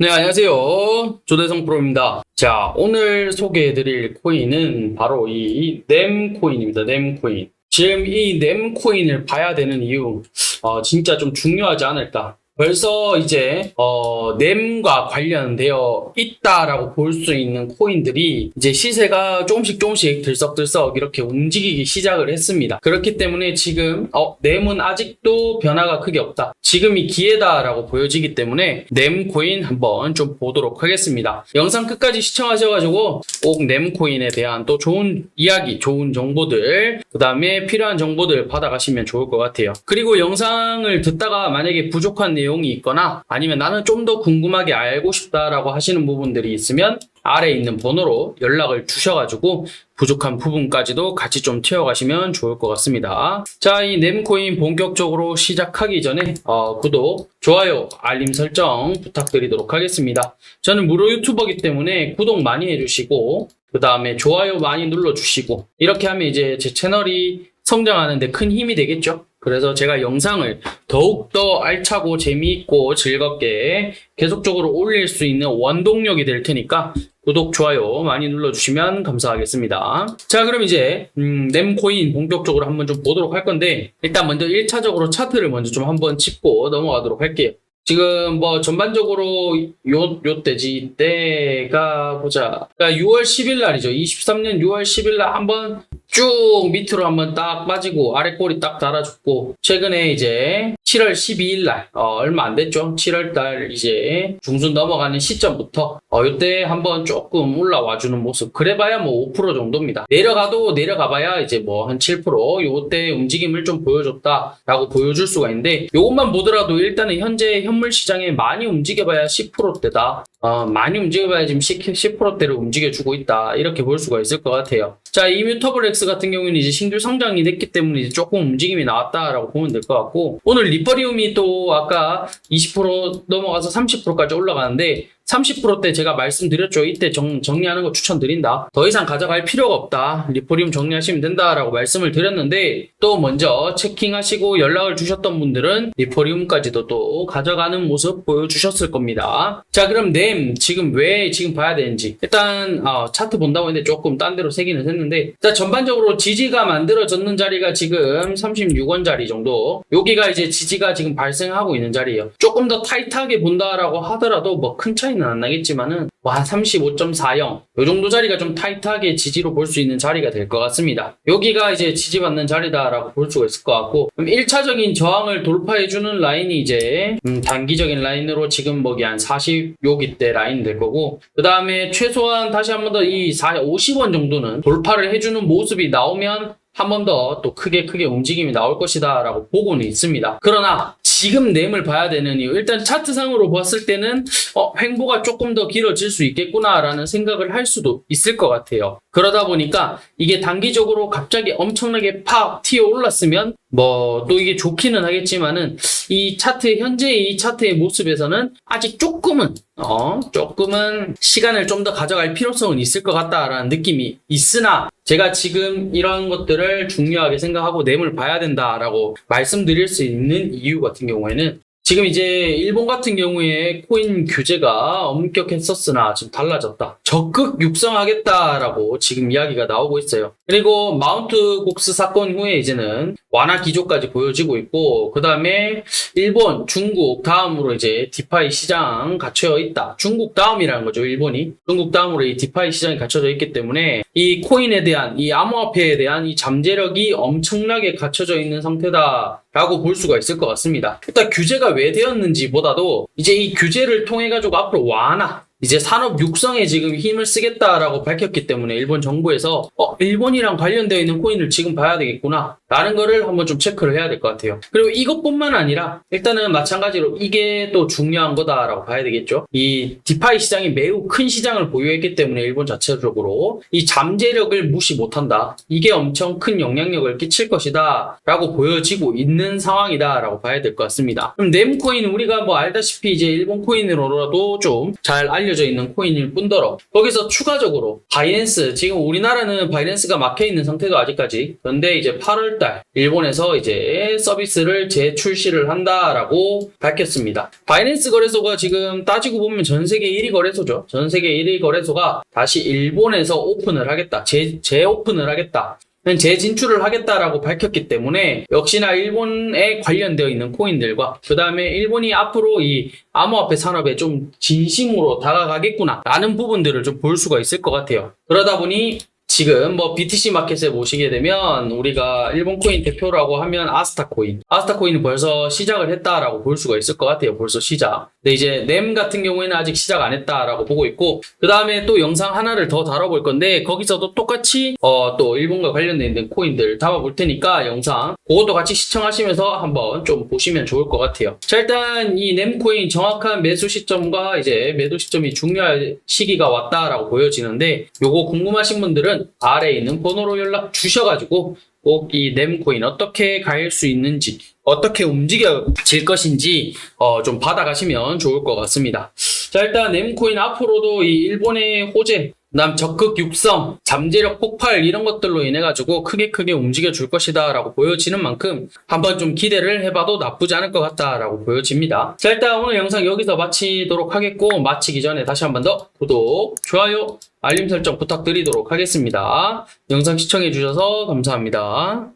네, 안녕하세요. 조대성 프로입니다. 자, 오늘 소개해드릴 코인은 바로 이 넴코인입니다. 넴코인. 지금 이 넴코인을 봐야 되는 이유, 어, 진짜 좀 중요하지 않을까. 벌써 이제 어, 넴과 관련되어 있다라고 볼 수 있는 코인들이 이제 시세가 조금씩 조금씩 들썩들썩 이렇게 움직이기 시작을 했습니다. 그렇기 때문에 지금 어, 넴은 아직도 변화가 크게 없다. 지금이 기회다라고 보여지기 때문에 넴 코인 한번 좀 보도록 하겠습니다. 영상 끝까지 시청하셔가지고 꼭넴 코인에 대한 또 좋은 이야기, 좋은 정보들, 그 다음에 필요한 정보들 받아가시면 좋을 것 같아요. 그리고 영상을 듣다가 만약에 부족한 내용 이 있거나 아니면 나는 좀 더 궁금하게 알고 싶다라고 하시는 부분들이 있으면 아래에 있는 번호로 연락을 주셔가지고 부족한 부분까지도 같이 좀 튀어가시면 좋을 것 같습니다. 자, 이 넴코인 본격적으로 시작하기 전에 어, 구독, 좋아요, 알림 설정 부탁드리도록 하겠습니다. 저는 무료 유튜버이기 때문에 구독 많이 해주시고 그 다음에 좋아요 많이 눌러주시고 이렇게 하면 이제 제 채널이 성장하는데 큰 힘이 되겠죠. 그래서 제가 영상을 더욱더 알차고 재미있고 즐겁게 계속적으로 올릴 수 있는 원동력이 될 테니까 구독, 좋아요 많이 눌러주시면 감사하겠습니다. 자, 그럼 이제 음, 넴코인 본격적으로 한번 좀 보도록 할 건데 일단 먼저 1차적으로 차트를 먼저 좀 한번 짚고 넘어가도록 할게요. 지금 뭐 전반적으로 요, 요 때지 때가 보자. 그러니까 6월 10일 날이죠. 23년 6월 10일 날 한번 쭉 밑으로 한번 딱 빠지고 아래 꼬리 딱 달아줬고 최근에 이제 7월 12일 날 어, 얼마 안 됐죠. 7월 달 이제 중순 넘어가는 시점부터 어, 이때 한번 조금 올라와 주는 모습. 그래봐야 뭐 5% 정도입니다. 내려가도 내려가봐야 이제 뭐 한 7% 요때 움직임을 좀 보여줬다라고 보여줄 수가 있는데 요것만 보더라도 일단은 현재 현물 시장에 많이 움직여봐야 10%대다. 어, 많이 움직여봐야 지금 10, 10%대를 움직여주고 있다. 이렇게 볼 수가 있을 것 같아요. 자, 이 뮤터블엑스 같은 경우는 이제 신규 성장이 됐기 때문에 이제 조금 움직임이 나왔다라고 보면 될 것 같고, 오늘 리퍼리움이 또 아까 20% 넘어가서 30%까지 올라가는데, 30%대 제가 말씀드렸죠. 이때 정, 정리하는 거 추천드린다. 더 이상 가져갈 필요가 없다. 리포리움 정리하시면 된다라고 말씀을 드렸는데 또 먼저 체킹하시고 연락을 주셨던 분들은 리포리움까지도 또 가져가는 모습 보여주셨을 겁니다. 자 그럼 램 지금 왜 지금 봐야 되는지 일단 어, 차트 본다고 했는데 조금 딴 데로 세기는 했는데 자 전반적으로 지지가 만들어졌는 자리가 지금 36원 자리 정도 여기가 이제 지지가 지금 발생하고 있는 자리예요. 조금 더 타이트하게 본다라고 하더라도 뭐 큰 차이 는 안 나겠지만은 와 35.40. 요 정도 자리가 좀 타이트하게 지지로 볼 수 있는 자리가 될 것 같습니다. 여기가 이제 지지받는 자리다라고 볼 수가 있을 것 같고 그럼 1차적인 저항을 돌파해주는 라인이 이제 음, 단기적인 라인으로 지금 뭐기 한 40, 여기 때 라인 될 거고 그 다음에 최소한 다시 한 번 더 이 50원 정도는 돌파를 해주는 모습이 나오면 한 번 더 또 크게 크게 움직임이 나올 것이다 라고 보고는 있습니다. 그러나 지금 램을 봐야 되는 이유 일단 차트상으로 봤을 때는 어, 횡보가 조금 더 길어질 수 있겠구나 라는 생각을 할 수도 있을 것 같아요. 그러다 보니까 이게 단기적으로 갑자기 엄청나게 팍 튀어 올랐으면 뭐 또 이게 좋기는 하겠지만은 이 차트 현재의 이 차트의 모습에서는 아직 조금은 어 조금은 시간을 좀 더 가져갈 필요성은 있을 것 같다라는 느낌이 있으나 제가 지금 이런 것들을 중요하게 생각하고 램을 봐야 된다라고 말씀드릴 수 있는 이유 같은 경우에는 지금 이제 일본 같은 경우에 코인 규제가 엄격했었으나 지금 달라졌다. 적극 육성하겠다라고 지금 이야기가 나오고 있어요. 그리고 마운트 곡스 사건 후에 이제는 완화 기조까지 보여지고 있고 그 다음에 일본, 중국 다음으로 이제 디파이 시장 갖춰 있다. 중국 다음이라는 거죠. 일본이 중국 다음으로 이 디파이 시장이 갖춰져 있기 때문에 이 코인에 대한 이 암호화폐에 대한 이 잠재력이 엄청나게 갖춰져 있는 상태다. 라고 볼 수가 있을 것 같습니다. 일단 규제가 왜 되었는지 보다도 이제 이 규제를 통해 가지고 앞으로 완화 이제 산업 육성에 지금 힘을 쓰겠다라고 밝혔기 때문에 일본 정부에서 어 일본이랑 관련되어 있는 코인을 지금 봐야 되겠구나 라는 거를 한번 좀 체크를 해야 될 것 같아요. 그리고 이것뿐만 아니라 일단은 마찬가지로 이게 또 중요한 거다라고 봐야 되겠죠? 이 디파이 시장이 매우 큰 시장을 보유했기 때문에 일본 자체적으로 이 잠재력을 무시 못한다. 이게 엄청 큰 영향력을 끼칠 것이다 라고 보여지고 있는 상황이다 라고 봐야 될 것 같습니다. 그럼 넴코인 우리가 뭐 알다시피 이제 일본 코인으로라도 좀잘 알려 알려져 있는 코인일 뿐더러 거기서 추가적으로 바이낸스 지금 우리나라는 바이낸스가 막혀 있는 상태도 아직까지. 그런데 이제 8월 10월달 일본에서 이제 서비스를 재출시를 한다라고 밝혔습니다. 바이낸스 거래소가 지금 따지고 보면 전 세계 1위 거래소죠. 전 세계 1위 거래소가 다시 일본에서 오픈을 하겠다. 재, 재오픈을 하겠다. 재진출을 하겠다라고 밝혔기 때문에 역시나 일본에 관련되어 있는 코인들과 그 다음에 일본이 앞으로 이 암호화폐 산업에 좀 진심으로 다가가겠구나 라는 부분들을 좀 볼 수가 있을 것 같아요. 그러다 보니 지금 뭐 BTC 마켓에 모시게 되면 우리가 일본 코인 대표라고 하면 아스타 코인. 아스타 코인은 벌써 시작을 했다라고 볼 수가 있을 것 같아요. 벌써 시작. 근데 이제 넴 같은 경우에는 아직 시작 안 했다라고 보고 있고 그 다음에 또 영상 하나를 더 다뤄볼 건데 거기서도 똑같이 어 또 일본과 관련된 있는 코인들 담아볼 테니까 영상 그것도 같이 시청하시면서 한번 좀 보시면 좋을 것 같아요. 자 일단 이 넴 코인 정확한 매수 시점과 이제 매도 시점이 중요할 시기가 왔다라고 보여지는데 요거 궁금하신 분들은 아래에 있는 번호로 연락 주셔가지고 꼭이 넴코인 어떻게 갈수 있는지 어떻게 움직여질 것인지 어, 좀 받아가시면 좋을 것 같습니다. 자 일단 넴코인 앞으로도 이 일본의 호재 그다음 적극 육성, 잠재력 폭발 이런 것들로 인해 가지고 크게 크게 움직여 줄 것이다라고 보여지는 만큼 한번 좀 기대를 해봐도 나쁘지 않을 것 같다라고 보여집니다. 자 일단 오늘 영상 여기서 마치도록 하겠고 마치기 전에 다시 한 번 더 구독, 좋아요, 알림 설정 부탁드리도록 하겠습니다. 영상 시청해 주셔서 감사합니다.